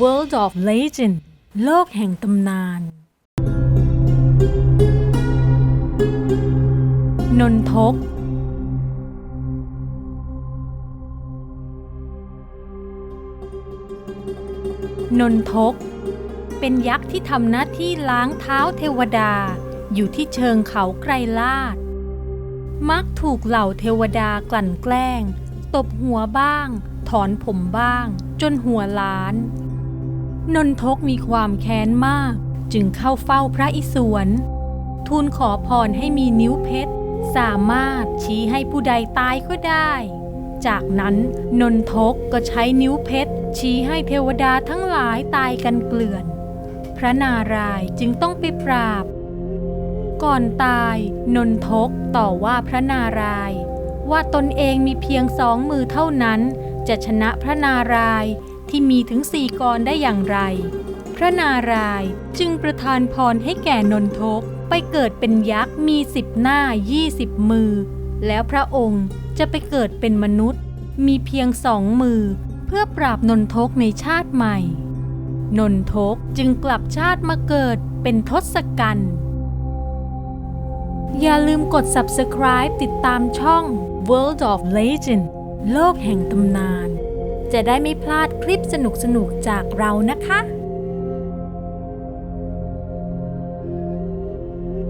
World of Legend โลกแห่งตำนาน นนทก นนทก เป็นยักษ์ที่ทำหน้าที่ล้างเท้าเทวดาอยู่ที่เชิงเขาไกรลาด มักถูกเหล่าเทวดากลั่นแกล้ง ตบหัวบ้าง ถอนผมบ้าง จนหัวล้าน นนทกมีความแค้นมาก จึงเข้าเฝ้าพระอิศวรทูลขอพรให้มีนิ้วเพชร สามารถชี้ให้ผู้ใดตายก็ได้ จากนั้นนนทกก็ใช้นิ้วเพชร ชี้ให้เทวดาทั้งหลายตายกันเกลื่อน พระนารายณ์จึงต้องไปปราบ ก่อนตายนนทกต่อว่าพระนารายณ์ว่าตนเองมีเพียงสองมือเท่านั้น จะชนะพระนารายณ์ ที่มีถึงสี่กรได้อย่างไร พระนารายณ์จึงประทานพรให้แก่นนทกไปเกิดเป็นยักษ์มีสิบหน้ายี่สิบมือ แล้วพระองค์จะไปเกิดเป็นมนุษย์ มีเพียงสองมือ เพื่อปราบนนทกในชาติใหม่ นนทกจึงกลับชาติมาเกิดเป็นทศกัณฐ์อย่าลืมกด subscribe ติดตามช่อง World of Legend โลกแห่งตำนาน จะได้ไม่พลาดคลิปสนุกๆจากเรานะคะ